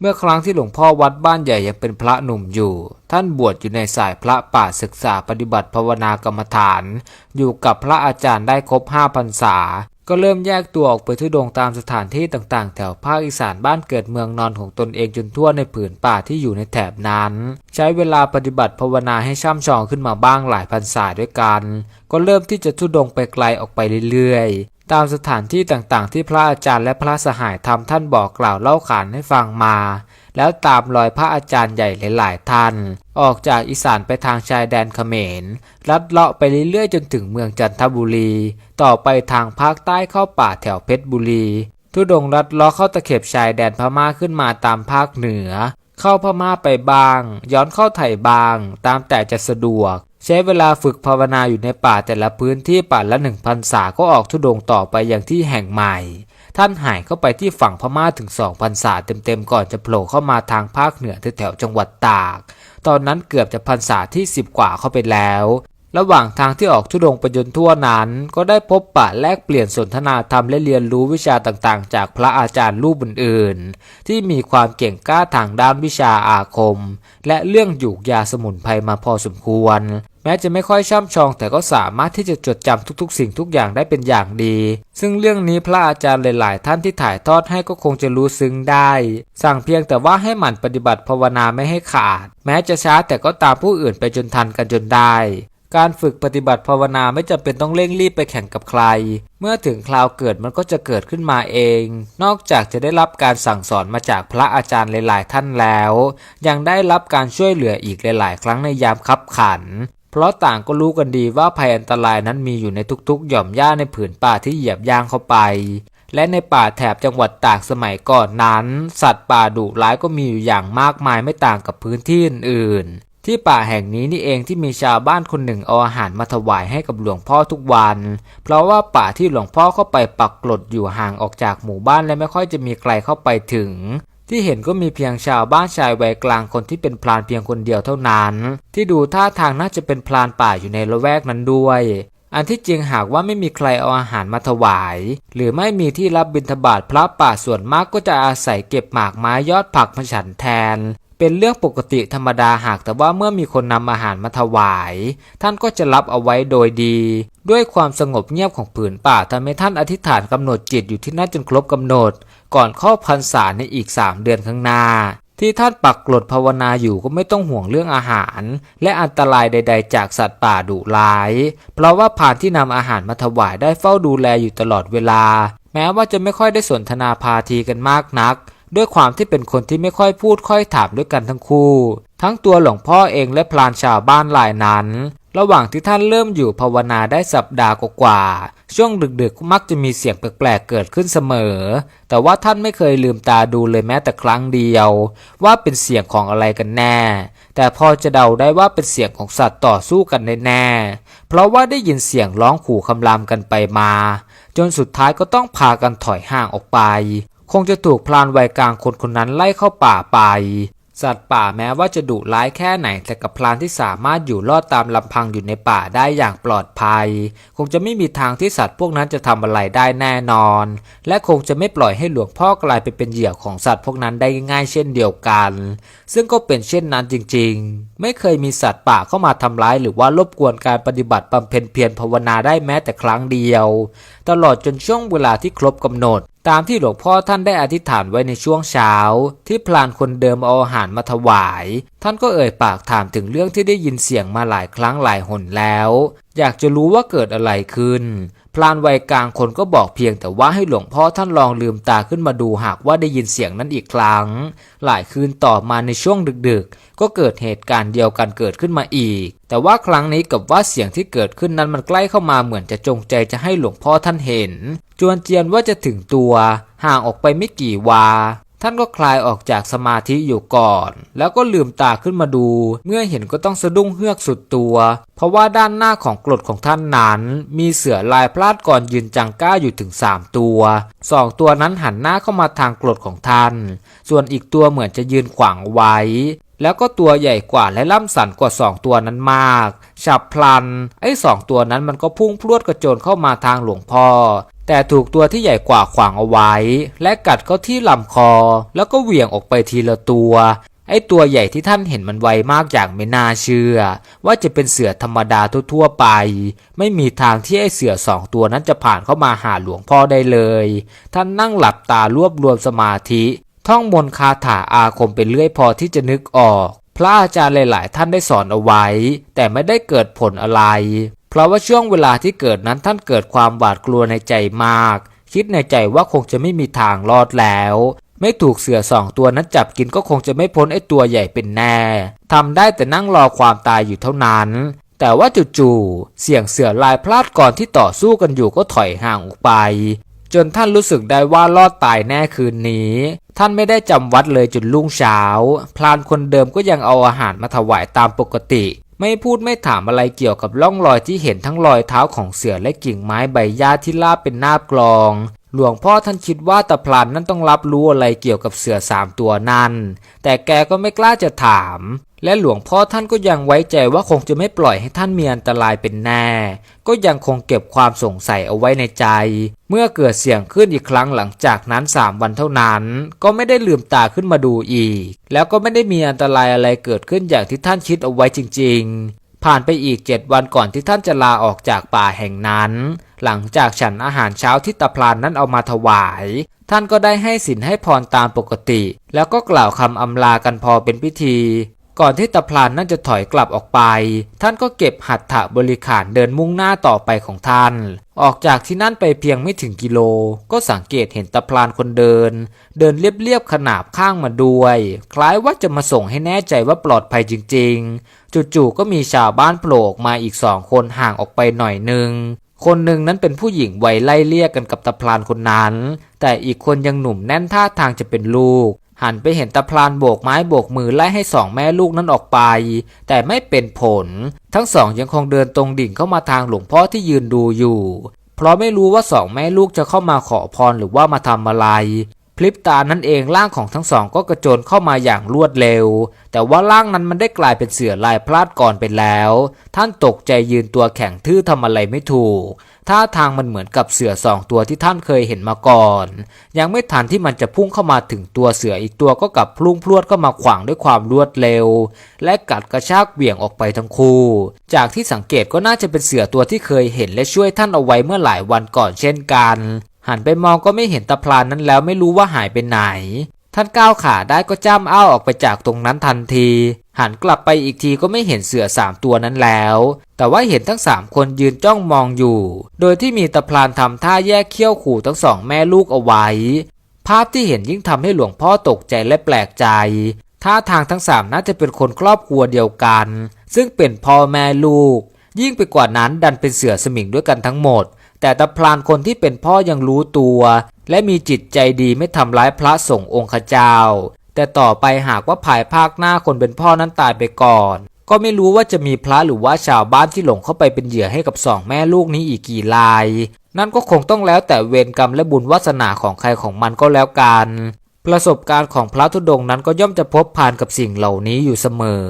เมื่อครั้งที่หลวงพ่อวัดบ้านใหญ่ยังเป็นพระหนุ่มอยู่ ท่านบวชอยู่ในสายพระป่าศึกษาปฏิบัติภาวนากรรมฐาน อยู่กับพระอาจารย์ได้ครบห้าพรรษา ก็เริ่มแยกตัวออกไปทุดงตามสถานที่ต่างๆ แถวภาคอีสานบ้านเกิดเมืองนอนของตนเองจนทั่วในผืนป่าที่อยู่ในแถบนั้น ใช้เวลาปฏิบัติภาวนาให้ช่ำชองขึ้นมาบ้างหลายพรรษาด้วยกัน ก็เริ่มที่จะทุดงไปไกลออกไปเรื่อย ตามสถานที่ต่างๆ ที่พระอาจารย์และพระสหายทำท่านบอกกล่าวเล่าขานให้ฟังมา แล้วตามรอยพระอาจารย์ใหญ่หลายๆท่าน ออกจากอีสานไปทางชายแดนเขมรลัดเลาะไปเรื่อยๆ จนถึงเมืองจันทบุรี ต่อไปทางภาคใต้เข้าป่าแถวเพชรบุรี ทุดงลัดเลาะเข้าตะเข็บชายแดนพม่าขึ้นมาตามภาคเหนือ เข้าพม่าไปบ้าง ย้อนเข้าไทยบ้าง ตามแต่จะสะดวก ใช้เวลาฝึกภาวนาอยู่ในป่าแต่ละพื้นที่ป่าละหนึ่งพันษาก็ออกทุดงต่อไปอย่างที่แห่งใหม่ ท่านหายเข้าไปที่ฝั่งพม่าถึงสองพรรษาเต็มๆก่อนจะโผล่เข้ามาทางภาคเหนือแถวจังหวัดตาก ตอนนั้นเกือบจะพรรษาที่10กว่าเข้าไปแล้วระหว่างทางที่ออกทุดงไปจนทั่วนั้น ก็ได้พบปะแลกเปลี่ยนสนทนาธรรมและเรียนรู้วิชาต่างๆ จากพระอาจารย์รูปอื่นๆ ที่มีความเก่งกล้าทางด้านวิชาอาคม และเรื่องหยูกยาสมุนไพรมาพอสมควร แม้จะไม่ค่อยช่ำชอง แต่ก็สามารถที่จะจดจำทุกๆ สิ่งทุกอย่างได้เป็นอย่างดี ซึ่งเรื่องนี้พระอาจารย์หลายๆ ท่านที่ถ่ายทอดให้ก็คงจะรู้ซึ้งได้ สั่งเพียงแต่ว่าให้หมั่นปฏิบัติภาวนาไม่ให้ขาด แม้จะช้าแต่ก็ตามผู้อื่นไปจนทันกันจนได้การฝึกปฏิบัติภาวนาไม่จำเป็นต้องเร่งรีบไปแข่งกับใคร เมื่อถึงคราวเกิดมันก็จะเกิดขึ้นมาเอง นอกจากจะได้รับการสั่งสอนมาจากพระอาจารย์หลาย ๆ ท่านแล้ว ยังได้รับการช่วยเหลืออีกหลาย ๆ ครั้งในยามคับขัน เพราะต่างก็รู้กันดีว่าภัยอันตรายนั้นมีอยู่ในทุกๆ หย่อมหญ้าในผืนป่าที่เหยียบย่างเข้าไป และในป่าแถบจังหวัดตากสมัยก่อนนั้น สัตว์ป่าดุร้ายก็มีอยู่อย่างมากมายไม่ต่างกับพื้นที่อื่นๆ ที่ป่าแห่งนี้นี่เองที่มีชาวบ้านคนหนึ่งเอาอาหารมาถวายให้กับหลวงพ่อทุกวัน เพราะว่าป่าที่หลวงพ่อเข้าไปปักกลดอยู่ห่างออกจากหมู่บ้านและไม่ค่อยจะมีใครเข้าไปถึง ที่เห็นก็มีเพียงชาวบ้านชายวัยกลางคนที่เป็นพรานเพียงคนเดียวเท่านั้น ที่ดูท่าทางน่าจะเป็นพรานป่าอยู่ในละแวกนั้นด้วย อันที่จริงหากว่าไม่มีใครเอาอาหารมาถวาย หรือไม่มีที่รับบิณฑบาตพระป่าส่วนมากก็จะอาศัยเก็บหมากไม้ยอดผักมาฉันแทน เป็นเรื่องปกติธรรมดาหากแต่ว่าเมื่อมีคนนำอาหารมาถวาย ท่านก็จะรับเอาไว้โดยดี ด้วยความสงบเงียบของผืนป่าทำให้ท่านอธิษฐานกำหนดจิตอยู่ที่นั่นจนครบกำหนด ก่อนเข้าพรรษาในอีก3เดือนข้างหน้า ที่ท่านปักกลดภาวนาอยู่ก็ไม่ต้องห่วงเรื่องอาหาร และอันตรายใด ๆ จากสัตว์ป่าดุร้าย เพราะว่าผ่านที่นำอาหารมาถวายได้เฝ้าดูแลอยู่ตลอดเวลา แม้ว่าจะไม่ค่อยได้สนทนาพาทีกันมากนัก ด้วยความที่เป็นคนที่ไม่ค่อยพูดค่อยถามด้วยกันทั้งคู่ ทั้งตัวหลวงพ่อเองและพลานชาวบ้านหลายนั้น ระหว่างที่ท่านเริ่มอยู่ภาวนาได้สัปดาห์กว่าช่วงดึกๆ มักจะมีเสียงแปลกๆ เกิดขึ้นเสมอ แต่ว่าท่านไม่เคยลืมตาดูเลยแม้แต่ครั้งเดียว ว่าเป็นเสียงของอะไรกันแน่ แต่พอจะเดาได้ว่าเป็นเสียงของสัตว์ต่อสู้กันแน่ๆเพราะว่าได้ยินเสียงร้องขู่คำรามกันไปมา จนสุดท้ายก็ต้องพากันถอยห่างออกไป คงจะถูกพลานวัยกลางคนคนนั้นไล่เข้าป่าไป สัตว์ป่าแม้ว่าจะดุร้ายแค่ไหน แต่กับพลานที่สามารถอยู่รอดตามลำพังอยู่ในป่าได้อย่างปลอดภัย คงจะไม่มีทางที่สัตว์พวกนั้นจะทำอะไรได้แน่นอน และคงจะไม่ปล่อยให้หลวงพ่อกลายไปเป็นเหยื่อของสัตว์พวกนั้นได้ง่ายเช่นเดียวกัน ซึ่งก็เป็นเช่นนั้นจริง ๆ ไม่เคยมีสัตว์ป่าเข้ามาทำร้าย หรือว่ารบกวนการปฏิบัติบำเพ็ญเพียรภาวนาได้แม้แต่ครั้งเดียว ตลอดจนช่วงเวลาที่ครบกำหนด ตามที่หลวงพ่อท่านได้อธิษฐานไว้ในช่วงเช้า ที่พลานคนเดิมเอาอาหารมาถวาย ท่านก็เอ่ยปากถามถึงเรื่องที่ได้ยินเสียงมาหลายครั้งหลายหนแล้ว อยากจะรู้ว่าเกิดอะไรขึ้น พลานวัยกลางคนก็บอกเพียงแต่ว่าให้หลวงพ่อท่านลองลืมตาขึ้นมาดูหากว่าได้ยินเสียงนั้นอีกครั้ง หลายคืนต่อมาในช่วงดึกๆ ก็เกิดเหตุการณ์เดียวกันเกิดขึ้นมาอีก แต่ว่าครั้งนี้กับว่าเสียงที่เกิดขึ้นนั้นมันใกล้เข้ามาเหมือนจะจงใจจะให้หลวงพ่อท่านเห็น จวนเจียนว่าจะถึงตัว ห่างออกไปไม่กี่วา ท่านก็คลายออกจากสมาธิอยู่ก่อน แล้วก็ลืมตาขึ้นมาดู เมื่อเห็นก็ต้องสะดุ้งเฮือกสุดตัว เพราะว่าด้านหน้าของกรดของท่านนั้น มีเสือลายพลาดก่อนยืนจังก้าอยู่ถึง 3 ตัวสองตัวนั้นหันหน้าเข้ามาทางกรดของท่าน ส่วนอีกตัวเหมือนจะยืนขวางไว้ แล้วก็ตัวใหญ่กว่าและล่ำสันกว่าสองตัวนั้นมาก ฉับพลัน ไอ้สองตัวนั้นมันก็พุ่งพรวดกระโจนเข้ามาทางหลวงพ่อ แต่ถูกตัวที่ใหญ่กว่าขวางเอาไว้ และกัดเข้าที่ลำคอ แล้วก็เหวี่ยงออกไปทีละตัว ไอ้ตัวใหญ่ที่ท่านเห็นมันไวมากอย่างไม่น่าเชื่อ ว่าจะเป็นเสือธรรมดาทั่วๆไป ไม่มีทางที่ไอ้เสือสองตัวนั้นจะผ่านเข้ามาหาหลวงพ่อได้เลย ท่านนั่งหลับตารวบรวมสมาธิ ท่องมนคาถาอาคมเป็นเรื่อยพอที่จะนึกออก พระอาจารย์หลาย ๆ ท่านได้สอนเอาไว้ แต่ไม่ได้เกิดผลอะไร ราะว่าช่วงเวลาที่เกิดนั้นท่านเกิดความหวาดกลัวในใจมาก คิดในใจว่าคงจะไม่มีทางรอดแล้ว ไม่ถูกเสือสองตัวนั้นจับกินก็คงจะไม่พ้นไอ้ตัวใหญ่เป็นแน่ทำได้แต่นั่งรอความตายอยู่เท่านั้น แต่ว่าจู่ๆเสียงเสือลายพลาดก่อนที่ต่อสู้กันอยู่ก็ถอยห่างออกไป จนท่านรู้สึกได้ว่ารอดตายแน่คืนนี้ ท่านไม่ได้จำวัดเลยจนรุ่งเช้า พลานคนเดิมก็ยังเอาอาหารมาถวายตามปกติ ไม่พูดไม่ถามอะไรเกี่ยวกับร่องรอยที่เห็นทั้งรอยเท้าของเสือและกิ่งไม้ใบหญ้าที่ลาบเป็นนาบกลอง หลวงพ่อท่านคิดว่าตะพลานนั้นต้องรับรู้อะไรเกี่ยวกับเสือสามตัวนั้น แต่แกก็ไม่กล้าจะถามและหลวงพ่อท่านก็ยังไว้ใจว่าคงจะไม่ปล่อยให้ท่านมีอันตรายเป็นแน่ ก็ยังคงเก็บความสงสัยเอาไว้ในใจ เมื่อเกิดเสียงขึ้นอีกครั้งหลังจากนั้นสามวันเท่านั้น ก็ไม่ได้ลืมตาขึ้นมาดูอีก แล้วก็ไม่ได้มีอันตรายอะไรเกิดขึ้นอย่างที่ท่านคิดเอาไว้จริง ๆ ผ่านไปอีกเจ็ดวันก่อนที่ท่านจะลาออกจากป่าแห่งนั้น หลังจากฉันอาหารเช้าที่ตาพลานนั้นเอามาถวายท่านก็ได้ให้สินให้พรตามปกติ แล้วก็กล่าวคำอำลากันพอเป็นพิธี ก่อนที่ตาพลานนั่นจะถอยกลับออกไป ท่านก็เก็บหัตถบริขารเดินมุ่งหน้าต่อไปของท่าน ออกจากที่นั่นไปเพียงไม่ถึงกิโล ก็สังเกตเห็นตาพลานคนเดิน เดินเรียบๆขนาบข้างมาด้วย คล้ายว่าจะมาส่งให้แน่ใจว่าปลอดภัยจริงๆ จู่ๆก็มีชาวบ้านโผล่ออกมาอีกสองคนห่างออกไปหน่อยหนึ่งคนหนึ่งนั้นเป็นผู้หญิงวัยไล่เลี่ยกันกับตาพลานคนนั้น แต่อีกคนยังหนุ่มแน่นท่าทางจะเป็นลูก หันไปเห็นตะพลานโบกไม้โบกมือไล่ให้สองแม่ลูกนั้นออกไป แต่ไม่เป็นผล ทั้งสองยังคงเดินตรงดิ่งเข้ามาทางหลวงพ่อที่ยืนดูอยู่ เพราะไม่รู้ว่าสองแม่ลูกจะเข้ามาขอพรหรือว่ามาทำอะไร พลิบตานั่นเองร่างของทั้งสองก็กระโจนเข้ามาอย่างรวดเร็ว แต่ว่าร่างนั้นมันได้กลายเป็นเสือลายพลาดก่อนไปแล้ว ท่านตกใจยืนตัวแข็งทื่อทำอะไรไม่ถูก ท่าทางมันเหมือนกับเสือสองตัวที่ท่านเคยเห็นมาก่อน ยังไม่ทันที่มันจะพุ่งเข้ามาถึงตัวเสืออีกตัวก็กลับพลุ่งพลวดเข้ามาขวางด้วยความรวดเร็ว และกัดกระชากเบี่ยงออกไปทั้งคู่ จากที่สังเกตก็น่าจะเป็นเสือตัวที่เคยเห็นและช่วยท่านเอาไว้เมื่อหลายวันก่อนเช่นกัน หันไปมองก็ไม่เห็นตะพลานนั้นแล้วไม่รู้ว่าหายไปไหน ท่านก้าวขาได้ก็จ้ำอ้าวออกไปจากตรงนั้นทันที หันกลับไปอีกทีก็ไม่เห็นเสือสามตัวนั้นแล้ว แต่ว่าเห็นทั้งสามคนยืนจ้องมองอยู่ โดยที่มีตะพลานทำท่าแยกเขี้ยวขู่ทั้งสองแม่ลูกเอาไว้ ภาพที่เห็นยิ่งทำให้หลวงพ่อตกใจและแปลกใจท่าทางทั้งสามน่าจะเป็นคนครอบครัวเดียวกัน ซึ่งเป็นพ่อแม่ลูก ยิ่งไปกว่านั้นดันเป็นเสือสมิงด้วยกันทั้งหมด แต่ตะพลานคนที่เป็นพ่อยังรู้ตัว และมีจิตใจดีไม่ทำร้ายพระสงฆ์องค์ข้าเจ้า แต่ต่อไปหากว่าภายภาคหน้าคนเป็นพ่อนั้นตายไปก่อน ก็ไม่รู้ว่าจะมีพระหรือว่าชาวบ้านที่หลงเข้าไปเป็นเหยื่อให้กับสองแม่ลูกนี้อีกกี่ราย นั่นก็คงต้องแล้วแต่เวรกรรมและบุญวาสนาของใครของมันก็แล้วกัน ประสบการณ์ของพระธุดงค์นั้นก็ย่อมจะพบผ่านกับสิ่งเหล่านี้อยู่เสมอ